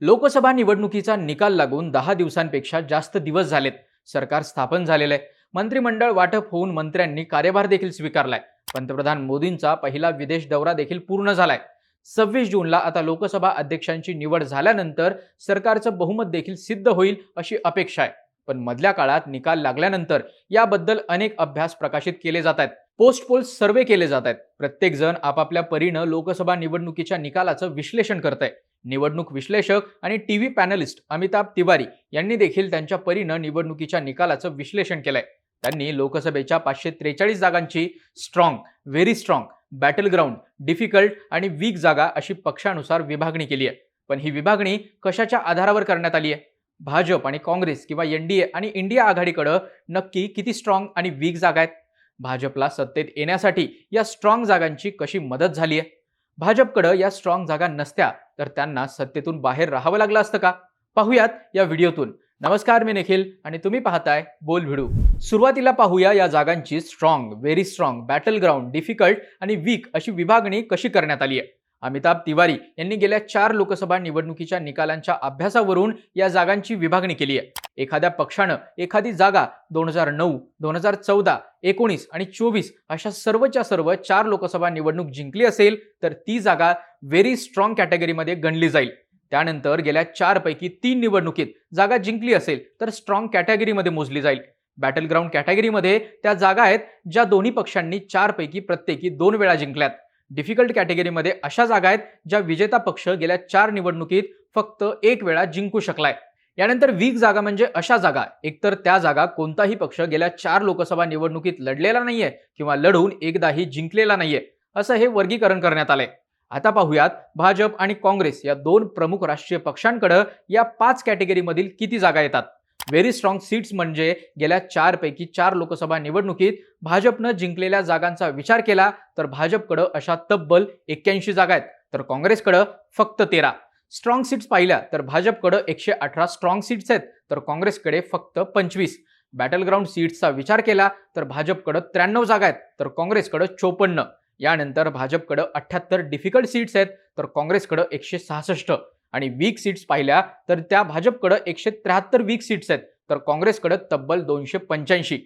लोकसभा निवडणुकीचा निकाल लागून दहा दिवसांपेक्षा जास्त दिवस झालेत. सरकार स्थापन झालेलं आहे. मंत्रिमंडळ वाटप होऊन मंत्र्यांनी कार्यभार देखील स्वीकारलाय. पंतप्रधान मोदींचा पहिला विदेश दौरा देखील पूर्ण झालाय. सव्वीस जूनला आता लोकसभा अध्यक्षांची निवड झाल्यानंतर सरकारचं बहुमत देखील सिद्ध होईल अशी अपेक्षा आहे. पण मधल्या काळात निकाल लागल्यानंतर याबद्दल अनेक अभ्यास प्रकाशित केले जात आहेत. पोस्ट पोल सर्वे केले जात आहेत. प्रत्येक जण आपापल्या परीनं लोकसभा निवडणुकीच्या निकालाचं विश्लेषण करत आहे निवडणूक विश्लेषक आणि T V panelist Amitabh Tiwari यांनी देखील त्यांच्या परीनं निवडणुकीच्या निकालाचं विश्लेषण केलंय. त्यांनी लोकसभेच्या पाचशे त्रेचाळीस जागांची strong very strong battleground difficult आणि वीक जागा अशी पक्षानुसार विभागणी केली आहे. पण ही विभागणी कशाच्या आधारावर करण्यात आली आहे? भाजप आणि काँग्रेस किंवा एनडीए आणि इंडिया आघाडीकडं नक्की किती स्ट्रॉंग आणि वीक जागा आहेत? भाजपला सत्तेत येण्यासाठी या स्ट्रॉंग जागांची कशी मदत झाली आहे? भाजपकडं या स्ट्रॉंग जागा नसत्या तर त्यांना सत्तेतून बाहेर राहावं लागलं असतं का? पाहूयात या व्हिडिओतून. नमस्कार मी निखिल आणि तुम्ही पाहताय बोल भिडू. सुरुवातीला पाहूया या जागांची strong very strong battleground difficult आणि वीक अशी विभागणी कशी करण्यात आली आहे. अमिताभ तिवारी यांनी गेल्या चार लोकसभा निवडणुकीच्या निकालांच्या अभ्यासावरून या जागांची विभागणी केली आहे. एखाद्या पक्षानं एखादी जागा दोन हजार नऊ दोन हजार चौदा एकोणीस आणि चोवीस अशा सर्वच्या सर्व चार लोकसभा निवडणूक जिंकली असेल तर ती जागा व्हेरी स्ट्रॉंग कॅटेगरीमध्ये गणली जाईल. त्यानंतर गेल्या चारपैकी तीन निवडणुकीत जागा जिंकली असेल तर स्ट्रॉंग कॅटेगरीमध्ये मोजली जाईल. बॅटल ग्राउंड कॅटेगरीमध्ये त्या जागा आहेत ज्या दोन्ही पक्षांनी चारपैकी प्रत्येकी दोन वेळा जिंकल्यात. डिफिकल्ट कॅटेगरीमध्ये अशा जागा आहेत ज्या विजेता पक्ष गेल्या चार निवडणुकीत फक्त एक वेळा जिंकू शकलाय. यानंतर वीक जागा म्हणजे अशा जागा. एकतर त्या जागा कोणताही पक्ष गेल्या चार लोकसभा निवडणुकीत लढलेला नाहीये किंवा लढून एकदाही जिंकलेला नाहीये असं हे वर्गीकरण करण्यात आलंय. आता पाहूयात भाजप आणि काँग्रेस या दोन प्रमुख राष्ट्रीय पक्षांकडे या पाच कॅटेगरीमधील किती जागा येतात. व्हेरी स्ट्रॉंग सीट्स म्हणजे गेल्या चारपैकी चार लोकसभा निवडणुकीत भाजपनं जिंकलेल्या जागांचा विचार केला तर भाजपकडं अशा तब्बल एक्क्याऐंशी जागा आहेत. तर काँग्रेसकडं फक्त तेरा. स्ट्रॉंग सीट्स पाहिल्या तर भाजपकडं एकशे अठरा स्ट्रॉंग सीट्स आहेत तर काँग्रेसकडे फक्त पंचवीस. बॅटल ग्राउंड सीट्सचा विचार केला तर भाजपकडं त्र्याण्णव जागा आहेत तर काँग्रेसकडं चोपन्न. यानंतर भाजपकडं अठ्ठ्याहत्तर डिफिकल्ट सीट्स आहेत तर काँग्रेसकडं एकशे सहासष्ट. आणि वीक सीट्स पाहिल्या तर त्या भाजपकडं एकशे त्र्याहत्तर वीक सीट्स आहेत. तर काँग्रेसकडं तब्बल दोनशे पंच्याऐंशी.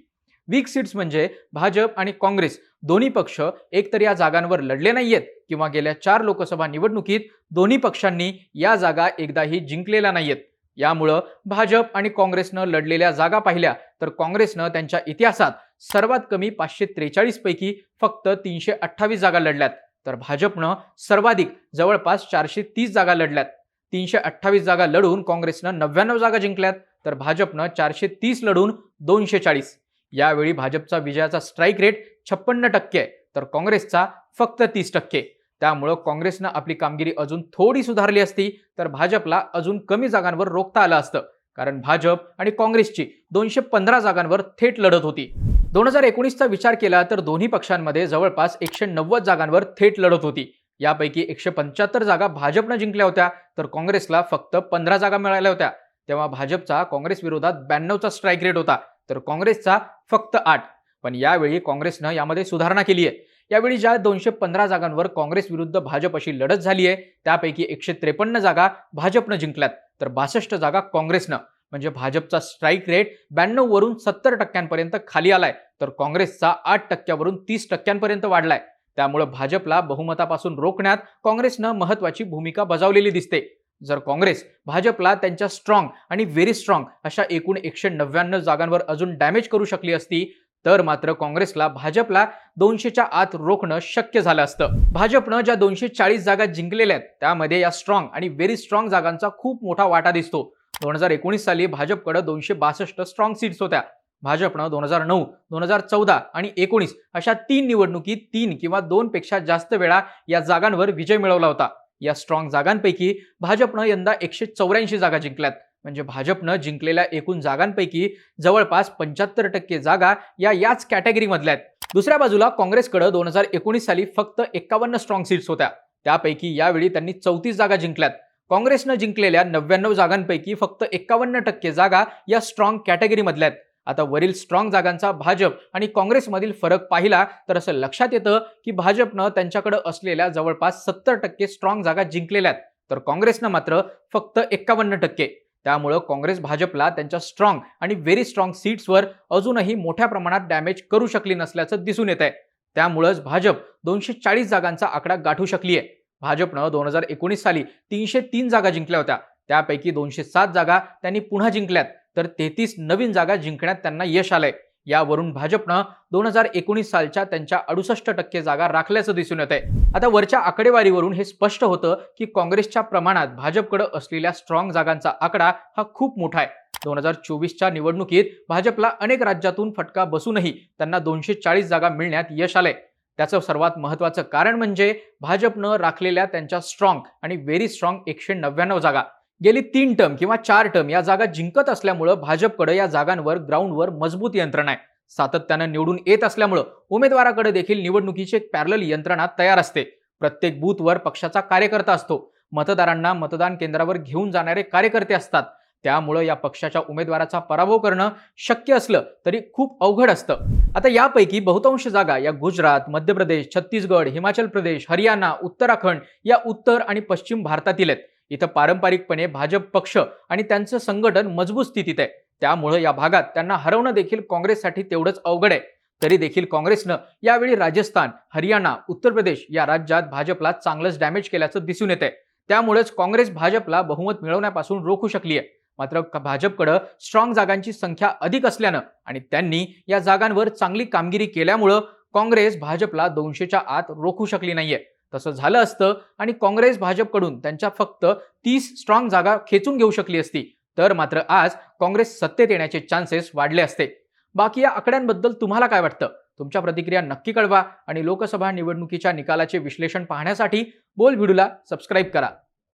वीक सीट्स म्हणजे भाजप आणि काँग्रेस दोन्ही पक्ष एकतर या जागांवर लढले नाहीयेत किंवा गेल्या चार लोकसभा निवडणुकीत दोन्ही पक्षांनी या जागा एकदाही जिंकलेल्या नाहीयेत. यामुळं भाजप आणि काँग्रेसनं लढलेल्या जागा पाहिल्या तर काँग्रेसनं त्यांच्या इतिहासात सर्वात कमी पाचशे त्रेचाळीस पैकी फक्त तीनशे अठ्ठावीस जागा लढल्यात. तर भाजपनं सर्वाधिक जवळपास चारशे तीस जागा लढल्यात. तीनशे अठ्ठावीस जागा लढून काँग्रेसनं नव्याण्णव जागा जिंकल्यात तर भाजपनं चारशे तीस लढून दोनशे चाळीस. यावेळी भाजपचा विजयाचा स्ट्राईक रेट छप्पन्न टक्के आहे तर काँग्रेसचा फक्त तीस टक्के. त्यामुळं काँग्रेसनं आपली कामगिरी अजून थोडी सुधारली असती तर भाजपला अजून कमी जागांवर रोखता आलं असतं. कारण भाजप आणि काँग्रेसची दोनशे पंधरा जागांवर थेट लढत होती. दोन हजार एकोणीसचा विचार केला तर दोन्ही पक्षांमध्ये जवळपास एकशे नव्वद जागांवर थेट लढत होती. यापैकी एकशे पंच्याहत्तर जागा भाजपनं जिंकल्या होत्या तर काँग्रेसला फक्त पंधरा जागा मिळाल्या होत्या. तेव्हा भाजपचा काँग्रेस विरोधात ब्याण्णवचा स्ट्राईक रेट होता तर काँग्रेसचा फक्त आठ. पण यावेळी काँग्रेसनं यामध्ये सुधारणा केली आहे यावेळी ज्या दोनशे पंधरा जागांवर काँग्रेस विरुद्ध भाजप अशी लढत झाली आहे त्यापैकी एकशे त्रेपन्न जागा भाजपनं जिंकल्यात तर बासष्ट जागा काँग्रेसनं. म्हणजे भाजपचा स्ट्राईक रेट ब्याण्णव वरून सत्तर टक्क्यांपर्यंत खाली आलाय तर काँग्रेसचा आठ टक्क्यावरून तीस टक्क्यांपर्यंत वाढलाय. त्यामुळे भाजपला बहुमतापासून रोखण्यात काँग्रेसनं महत्वाची भूमिका बजावलेली दिसते. जर काँग्रेस भाजपला त्यांच्या स्ट्रॉंग आणि व्हेरी स्ट्रॉंग अशा एकूण एकशे नव्याण्णव जागांवर अजून डॅमेज करू शकली असती तर मात्र काँग्रेसला भाजपला दोनशेच्या आत रोखणं शक्य झालं असतं. भाजपनं ज्या दोनशे चाळीस जागा जिंकलेल्या आहेत त्यामध्ये या स्ट्रॉंग आणि व्हेरी स्ट्रॉंग जागांचा खूप मोठा वाटा दिसतो. दोन हजार एकोणीस साली भाजपकडे दोनशे बासष्ट स्ट्रॉंग सीट्स होत्या. भाजपनं दोन हजार नऊ दोन हजार चौदा आणि एकोणीस अशा तीन निवडणुकीत तीन किंवा दोनपेक्षा जास्त वेळा या जागांवर विजय मिळवला होता. या स्ट्रॉंग जागांपैकी भाजपनं यंदा एकशे चौऱ्याऐंशी जागा जिंकल्यात. म्हणजे भाजपनं जिंकलेल्या एकूण जागांपैकी जवळपास पंच्याहत्तर टक्के जागा या याच कॅटेगरीमधल्या आहेत. दुसऱ्या बाजूला काँग्रेसकडे दोन हजार एकोणीस साली फक्त एक्कावन्न स्ट्रॉंग सीट्स होत्या. त्यापैकी यावेळी त्यांनी चौतीस जागा जिंकल्यात. काँग्रेसनं जिंकलेल्या नव्याण्णव जागांपैकी फक्त एक्कावन्न टक्के जागा या स्ट्रॉंग कॅटेगरीमधल्या आहेत. आता वरील स्ट्रॉंग जागांचा भाजप आणि काँग्रेसमधील फरक पाहिला तर असं लक्षात येतं की भाजपनं त्यांच्याकडे असलेल्या जवळपास सत्तर टक्के स्ट्रॉंग जागा जिंकलेल्या आहेत. तर काँग्रेसनं मात्र फक्त एक्कावन्न टक्के. त्यामुळं काँग्रेस भाजपला त्यांच्या स्ट्रॉंग आणि व्हेरी स्ट्रॉंग सीट्सवर अजूनही मोठ्या प्रमाणात डॅमेज करू शकली नसल्याचं दिसून येत आहे त्यामुळंच भाजप दोनशे चाळीस जागांचा आकडा गाठू शकली आहे भाजपनं दोन हजार एकोणीस साली तीनशे तीन जागा जिंकल्या होत्या. त्यापैकी दोनशे सात जागा त्यांनी पुन्हा जिंकल्यात. तर तेहतीस नवीन जागा जिंकण्यात त्यांना यश आलंय. यावरून भाजपनं दोन हजार एकोणीस सालच्या त्यांच्या अडुसष्ट टक्के जागा राखल्याचं दिसून येत आहे आता वरच्या आकडेवारीवरून हे स्पष्ट होतं की काँग्रेसच्या प्रमाणात भाजपकडे असलेल्या स्ट्रॉंग जागांचा आकडा हा खूप मोठा आहे. दोन हजार चोवीसच्या निवडणुकीत भाजपला अनेक राज्यातून फटका बसूनही त्यांना दोनशे चाळीस जागा मिळण्यात यश आलंय. त्याचं सर्वात महत्वाचं कारण म्हणजे भाजपनं राखलेल्या त्यांच्या स्ट्रॉंग आणि व्हेरी स्ट्रॉंग एकशे नव्याण्णव जागा. गेली तीन टर्म किंवा चार टर्म या जागा जिंकत असल्यामुळं भाजपकडे या जागांवर ग्राउंडवर मजबूत यंत्रणा आहे. सातत्यानं निवडून येत असल्यामुळं उमेदवाराकडे देखील निवडणुकीची एक पॅरल यंत्रणा तयार असते. प्रत्येक बूथवर पक्षाचा कार्यकर्ता असतो. मतदारांना मतदान केंद्रावर घेऊन जाणारे कार्यकर्ते असतात. त्यामुळं या पक्षाच्या उमेदवाराचा पराभव करणं शक्य असलं तरी खूप अवघड असतं. आता यापैकी बहुतांश जागा या गुजरात मध्य प्रदेश छत्तीसगड हिमाचल प्रदेश हरियाणा उत्तराखंड या उत्तर आणि पश्चिम भारतातील आहेत. इथं पारंपरिकपणे भाजप पक्ष आणि त्यांचं संघटन मजबूत स्थितीत आहे. त्यामुळं या भागात त्यांना हरवणं देखील काँग्रेससाठी तेवढंच अवघड आहे. तरी देखील काँग्रेसनं यावेळी राजस्थान हरियाणा उत्तर प्रदेश या राज्यात भाजपला चांगलंच डॅमेज केल्याचं दिसून येत आहे त्यामुळेच काँग्रेस भाजपला बहुमत मिळवण्यापासून रोखू शकली आहे मात्र भाजपकडं स्ट्रॉंग जागांची संख्या अधिक असल्यानं आणि त्यांनी या जागांवर चांगली कामगिरी केल्यामुळं काँग्रेस भाजपला दोनशेच्या आत रोखू शकली नाहीये. तसं झालं असतं आणि काँग्रेस भाजपकडून त्यांच्या फक्त तीस स्ट्रॉंग जागा खेचून घेऊ शकली असती. तर मात्र आज काँग्रेस सत्तेत येण्याचे चान्सेस वाढले असते. बाकी या आकड्यांबद्दल तुम्हाला काय वाटतं? तुमच्या प्रतिक्रिया नक्की कळवा आणि लोकसभा निवडणुकीच्या निकालाचे विश्लेषण पाहण्यासाठी बोल व्हिडिओला सबस्क्राईब करा.